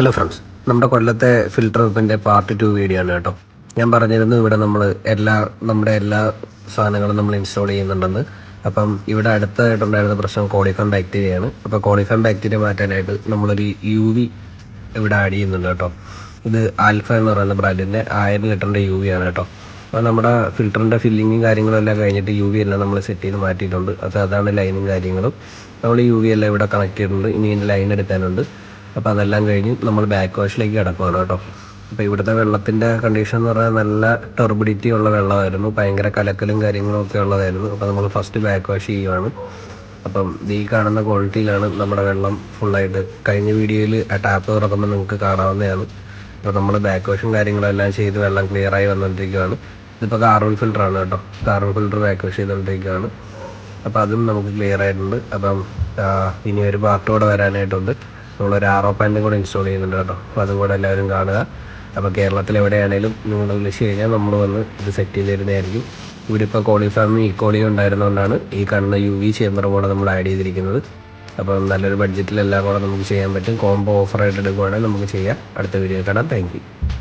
Hello friends നമ്മുടെ കൊല്ലത്തെ filter ഉപ്പിന്റെ പാർട്ട് ടു വീഡിയോ ആണ് കേട്ടോ. ഞാൻ പറഞ്ഞിരുന്നു ഇവിടെ നമ്മൾ എല്ലാ നമ്മുടെ എല്ലാ സാധനങ്ങളും നമ്മൾ ഇൻസ്റ്റാൾ ചെയ്യുന്നുണ്ടെന്ന്. അപ്പം ഇവിടെ അടുത്തായിട്ടുണ്ടായിരുന്ന പ്രശ്നം കോളിഫം ബാക്ടീരിയയാണ് അപ്പോൾ കോളിഫം ബാക്ടീരിയ മാറ്റാനായിട്ട് നമ്മളൊരു യു വി ഇവിടെ ആഡ് ചെയ്യുന്നുണ്ട് കേട്ടോ. ഇത് ആൽഫ എന്ന് പറയുന്ന ബ്രാൻഡിന്റെ ആയിരം ലിറ്ററിന്റെ യു വി ആണ് കേട്ടോ. അപ്പോൾ നമ്മുടെ ഫിൽറ്ററിന്റെ ഫില്ലിങ്ങും കാര്യങ്ങളും എല്ലാം കഴിഞ്ഞിട്ട് യു വി എല്ലാം നമ്മൾ സെറ്റ് ചെയ്ത് മാറ്റിയിട്ടുണ്ട്. അത് അതാണ് ലൈനും കാര്യങ്ങളും. നമ്മൾ യു വി എല്ലാം ഇവിടെ കണക്ട് ചെയ്തിട്ടുണ്ട്. ഇനി ലൈൻ എടുക്കാനുണ്ട്. അപ്പോൾ അതെല്ലാം കഴിഞ്ഞ് നമ്മൾ ബാക്ക് വാഷിലേക്ക് കിടക്കുവാണ് കേട്ടോ. അപ്പോൾ ഇവിടുത്തെ വെള്ളത്തിന്റെ കണ്ടീഷൻ എന്ന് പറഞ്ഞാൽ നല്ല ടെർബിഡിറ്റി ഉള്ള വെള്ളമായിരുന്നു. ഭയങ്കര കലക്കലും കാര്യങ്ങളും ഒക്കെ ഉള്ളതായിരുന്നു. അപ്പോൾ നമ്മൾ ഫസ്റ്റ് ബാക്ക് വാഷ് ചെയ്യുവാണ്. അപ്പം ഈ കാണുന്ന ക്വാളിറ്റിയിലാണ് നമ്മുടെ വെള്ളം ഫുള്ളായിട്ട് കഴിഞ്ഞ വീഡിയോയിൽ ആ ടാപ്പ് തുറക്കുമ്പോൾ നിങ്ങൾക്ക് കാണാവുന്നതാണ്. അപ്പോൾ നമ്മൾ ബാക്ക് വാഷും കാര്യങ്ങളെല്ലാം ചെയ്ത് വെള്ളം ക്ലിയറായി വന്നുകൊണ്ടിരിക്കുകയാണ് ഇതിപ്പോൾ കാർബൺ ഫിൽറ്റർ ആണ് കേട്ടോ. കാർബൺ ഫിൽറ്റർ ബാക്ക് വാഷ് ചെയ്തുകൊണ്ടിരിക്കുകയാണ് അപ്പോൾ അതും നമുക്ക് ക്ലിയർ ആയിട്ടുണ്ട്. അപ്പം ഇനി ഒരു പാർട്ടോടെ വരാനായിട്ടുണ്ട്. നമ്മളൊരു ആറോ പാന്റും കൂടെ ഇൻസ്റ്റാൾ ചെയ്യുന്നുണ്ട് കേട്ടോ. അപ്പോൾ അതും കൂടെ എല്ലാവരും കാണുക. അപ്പോൾ കേരളത്തിൽ എവിടെയാണേലും നിങ്ങൾ വിളിച്ച് കഴിഞ്ഞാൽ നമ്മൾ വന്ന് ഇത് സെറ്റ് ചെയ്ത് തരുന്നതായിരിക്കും. ഇവിടെ ഇപ്പോൾ കോളിഫാമും ഈ കോളിയും ഉണ്ടായിരുന്നതുകൊണ്ടാണ് ഈ കാണുന്ന യു വി ചേമ്പർ കൂടെ നമ്മൾ ആഡ് ചെയ്തിരിക്കുന്നത്. അപ്പം നല്ലൊരു ബഡ്ജറ്റിലെല്ലാം കൂടെ നമുക്ക് ചെയ്യാൻ പറ്റും. കോംബോ ഓഫറായിട്ട് എടുക്കുവാണെങ്കിൽ നമുക്ക് ചെയ്യാം. അടുത്ത വീഡിയോ കാണാം. താങ്ക്